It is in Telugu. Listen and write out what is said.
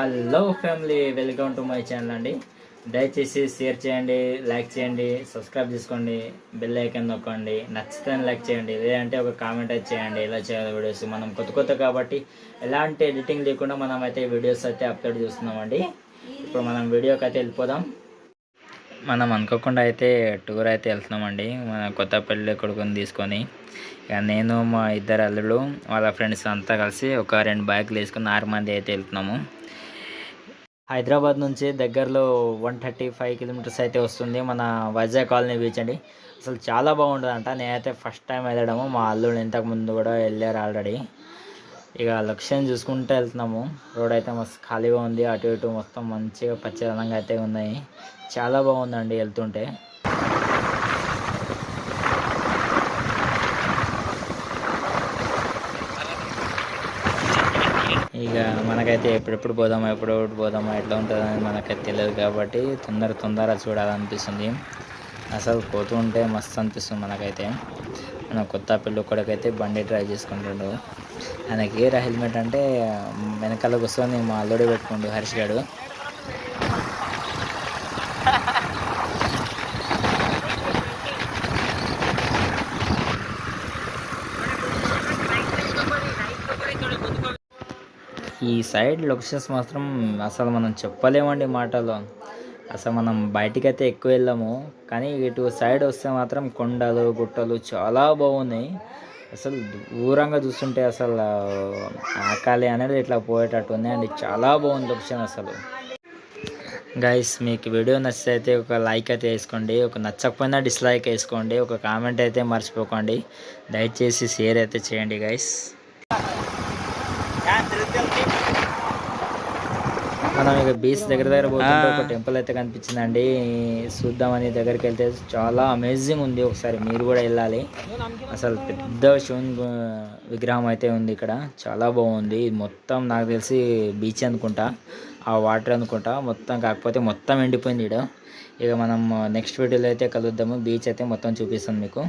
Hello family welcome to my channel అండి. దయచేసి షేర్ చేయండి లైక్ చేయండి సబ్స్క్రైబ్ చేసుకోండి బెల్ ఐకన్ నొక్కండి. నచ్చితే లైక్ చేయండి లేదంటే ఒక కామెంట్ అయితే చేయండి. ఎలా చేయాలి వీడియోస్. మనం కొత్త కొత్త కాబట్టి ఎలాంటి ఎడిటింగ్ లేకుండా మనం అయితే వీడియోస్ అయితే అప్లోడ్ చేస్తున్నామండి. ఇప్పుడు మనం వీడియోకి అయితే వెళ్ళిపోదాం. మనం అనుకోకుండా అయితే టూర్ అయితే వెళ్తున్నామండి. మన కొత్త పెళ్ళి కొడుకుని తీసుకొని. ఇక నేను మా ఇద్దరు అల్లుడు వాళ్ళ ఫ్రెండ్స్ అంతా కలిసి ఒక రెండు బైక్లు వేసుకుని ఆరు మంది అయితే వెళ్తున్నాము. హైదరాబాద్ నుంచి దగ్గరలో వన్ థర్టీ ఫైవ్ కిలోమీటర్స్ అయితే వస్తుంది. మన వైజాగ్ కాలనీ బీచ్ అండి. అసలు చాలా బాగుంటుంది అంట నేనైతే ఫస్ట్ టైం వెళ్ళడము. మా అల్లుడు ఇంతకుముందు కూడా వెళ్ళారు ఆల్రెడీ. ఇక లక్ష్యం చూసుకుంటూ వెళ్తున్నాము. రోడ్ అయితే మస్తు ఖాళీగా ఉంది. అటు ఇటు మొత్తం మంచిగా పచ్చదనంగా అయితే ఉన్నాయి. చాలా బాగుందండి వెళ్తుంటే. ఇక మనకైతే ఎప్పుడెప్పుడు పోదామా ఎప్పుడెప్పుడు పోదామా ఎట్లా ఉంటుందని మనకైతే తెలియదు కాబట్టి తొందర తొందర చూడాలనిపిస్తుంది. అసలు పోతూ ఉంటే మస్తు అనిపిస్తుంది మనకైతే. మన కొత్త పిల్లి కొడుకైతే బండి డ్రైవ్ చేసుకుంటుండు. ఆయనకి ఏ హెల్మెట్ అంటే వెనకాల కూర్చొని మా అల్లుడే పెట్టుకుండు హర్ష్ గాడు. ఈ సైడ్ లొకేషన్స్ మాత్రం అసలు మనం చెప్పలేమండి మాటలో అసలు మనం బయటికైతే ఎక్కువ వెళ్ళాము. కానీ ఇటు సైడ్ వస్తే మాత్రం కొండలు గుట్టలు చాలా బాగున్నాయి. అసలు దూరంగా చూస్తుంటే అసలు ఆకాలి అనేది ఇట్లా పోయేటట్టు ఉంది. అండి చాలా బాగుంది లొకేషన్ అసలు. గైస్ మీకు వీడియో నచ్చితే అయితే ఒక లైక్ అయితే వేసుకోండి. ఒక నచ్చకపోయినా డిస్లైక్ వేసుకోండి. ఒక కామెంట్ అయితే మర్చిపోకండి. దయచేసి షేర్ అయితే చేయండి గైస్ మనం ఇక బీచ్ దగ్గర దగ్గర పోతుంటే ఒక టెంపుల్ అయితే కనిపించిందండి. చూద్దామని దగ్గరికి వెళ్తే చాలా అమేజింగ్ ఉంది ఒకసారి. మీరు కూడా వెళ్ళాలి. అసలు పెద్ద శివుని విగ్రహం అయితే ఉంది ఇక్కడ. చాలా బాగుంది. మొత్తం నాకు తెలిసి బీచ్ అనుకుంటా. ఆ వాటర్ అనుకుంటా. మొత్తం కాకపోతే మొత్తం ఎండిపోయింది ఇక మనం నెక్స్ట్ వీడియోలో అయితే కలుద్దాము. బీచ్ అయితే మొత్తం చూపిస్తాను మీకు.